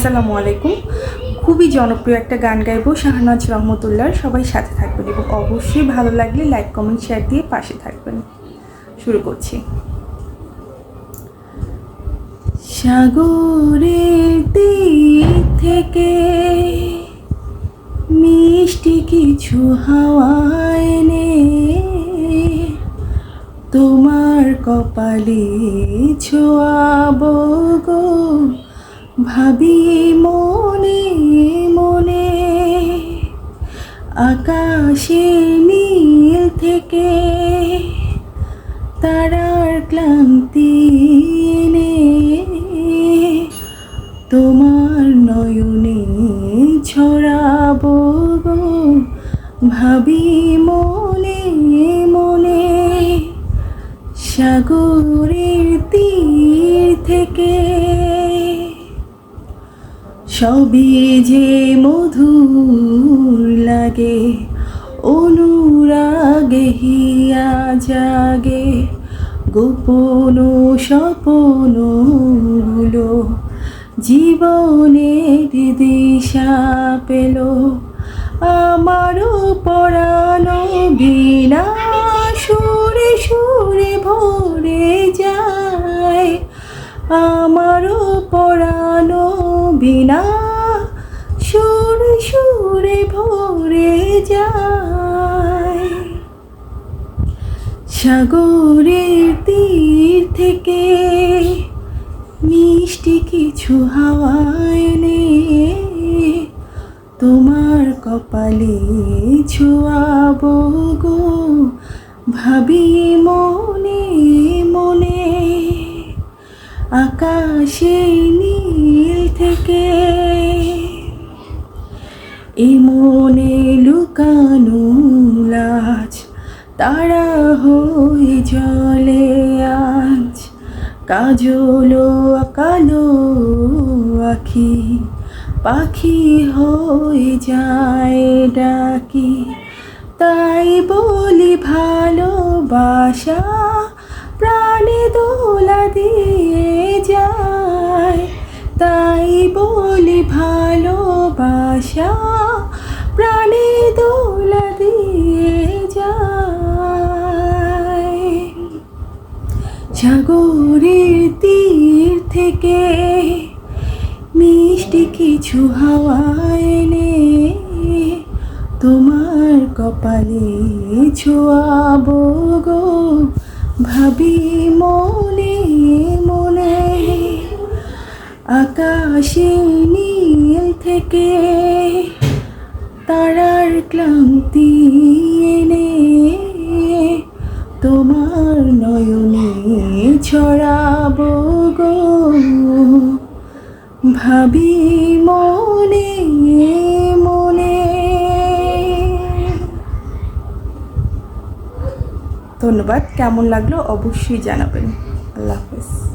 আসসালামু আলাইকুম। খুবই জনপ্রিয় একটা গান গাইবো শাহনাজ রহমতুল্লাহর। সবাই সাথে থাকবেন এবং অবশ্যই ভালো লাগলে লাইক, কমেন্ট, শেয়ার দিয়ে পাশে থাকবেন। শুরু করছি। সাগরের থেকে মিষ্টি কিছু হাওয়ায় তোমার কপালে ছোয়াবো গো। ভাবি মনে মনে আকাশে নীল থেকে তারার ক্লান্তি এনে তোমার নয়নে ছড়াবো গো। ভাবি মনে মনে সাগরের তীর থেকে সবই যে মধুর লাগে, অনুরাগে হিয়া জাগে, গোপন স্বপনগুলো জীবনের দিশা পেল। আমারও পরানো বিনা সুরে সুরে ভরে যায়। আমারও পরানো বিনা সুরে সুরে ভরে যায়। সাগরের তীর থেকে মিষ্টি কিছু হাওয়ায় এনে তোমার কপালে ছোয়াবো গো। ভাবি মনে মনে আকাশে নীল থেকে এই মনে লুকানো লাজ তারা হয়ে জলে আজ। কাজলো কালো আখি, পাখি হয়ে যায় ডাকি। তাই বলি ভালোবাসা, প্রাণে দোলা দিয়ে ভালোবাসা প্রাণে দোলা দিয়ে যায়। সাগরের তীর থেকে মিষ্টি কিছু হাওয়ায় এনে তোমার কপালে ছোয়াবো গো। ভাবি মনে মনে আকাশে নীল থেকে তারার ক্লান্তি এনে তোমার নয়নে ছড়াবো গো। ভাবি মনে মনে। ধন্যবাদ, কেমন লাগল অবশ্যই জানাবেন। আল্লাহ হাফেজ।